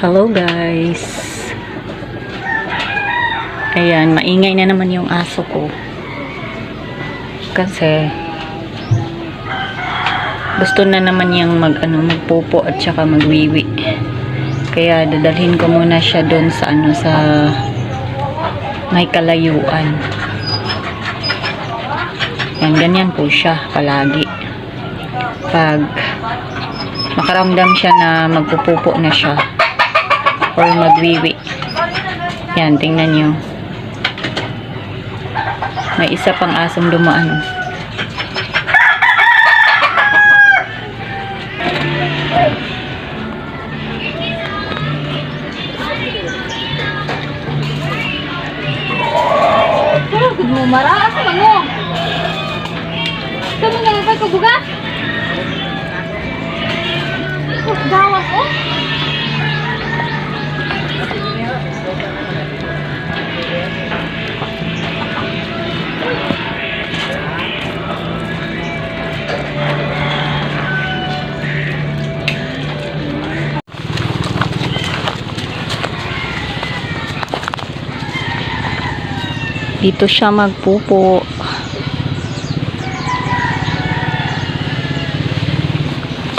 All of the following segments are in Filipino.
Hello guys. Ayan, maingay na naman yung aso ko. Kasi gusto na naman niyang mag ano, magpupo at saka magwiwi. Kaya dadalhin ko muna siya doon sa ano sa may kalayuan. Yan, ganyan po siya palagi. Pag makaramdam siya na magpupupo na siya or magwiwi. Yan, tingnan nyo. May isa pang asong dumaan. Gud mo mara asa man Dito siya magpupo.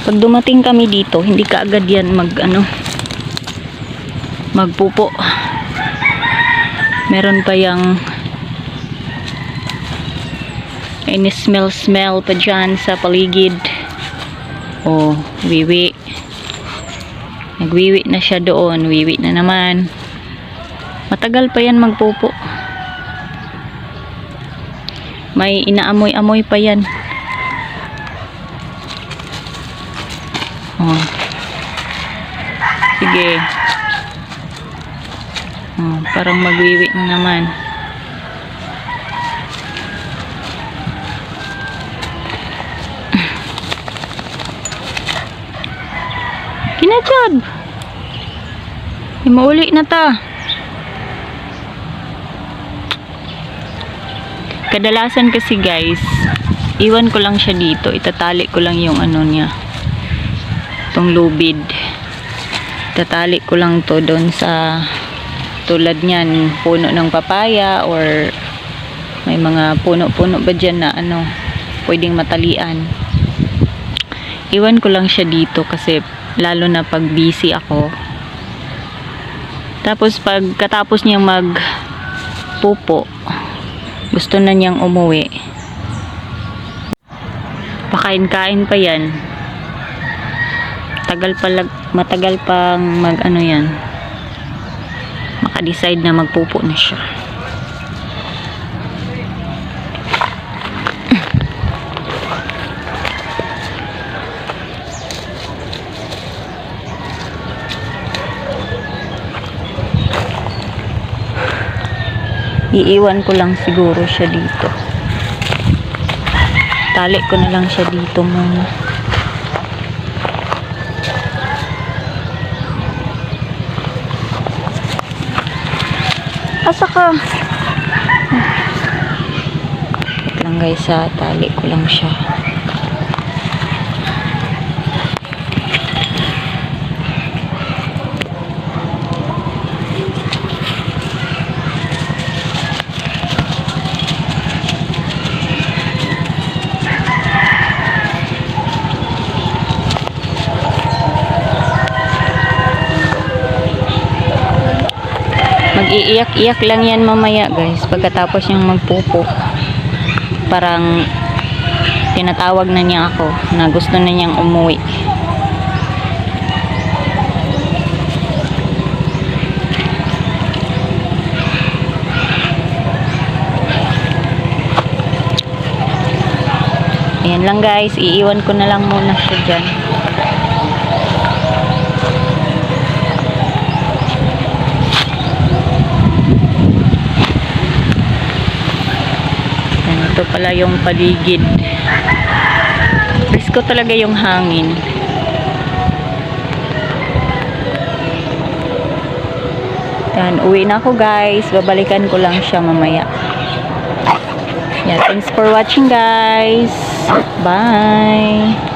Pag dumating kami dito, hindi ka agad yan mag ano magpupo. Meron pa yung any smell smell pa dyan sa paligid. Oh, wiwi. Nagwiwi na siya doon. Wiwi na naman. Matagal pa yan magpupo. May inaamoy-amoy pa yan. Oh. Sige. Oh, parang magwiwi na naman. Kinachad. Di mauli na ta. Kadalasan kasi guys, iwan ko lang siya dito. Itatali ko lang yung ano niya. Itong lubid. Itatali ko lang to doon sa tulad niyan, puno ng papaya or may mga puno-puno ba dyan na ano, pwedeng matalian. Iwan ko lang siya dito kasi lalo na pag busy ako. Tapos pag katapos niyang mag pupo, gusto na niyang umuwi. Pakain-kain pa yan. Tagal pa matagal pang mag ano yan. Maka-decide na magpupo na siya. Iiwan ko lang siguro siya dito. Tali ko na lang siya dito muna. Asa ka? Wait lang guys ha. Tali ko lang siya. Mag-iiyak-iyak lang yan mamaya guys pagkatapos niyang magpupo. Parang tinatawag na niya ako na gusto na niyang umuwi. Ayan lang guys, iiwan ko na lang muna siya dyan. Ito pala yung paligid. Risko talaga yung hangin. Yan, uwi na ako guys. Babalikan ko lang siya mamaya. Yan, thanks for watching guys. Bye.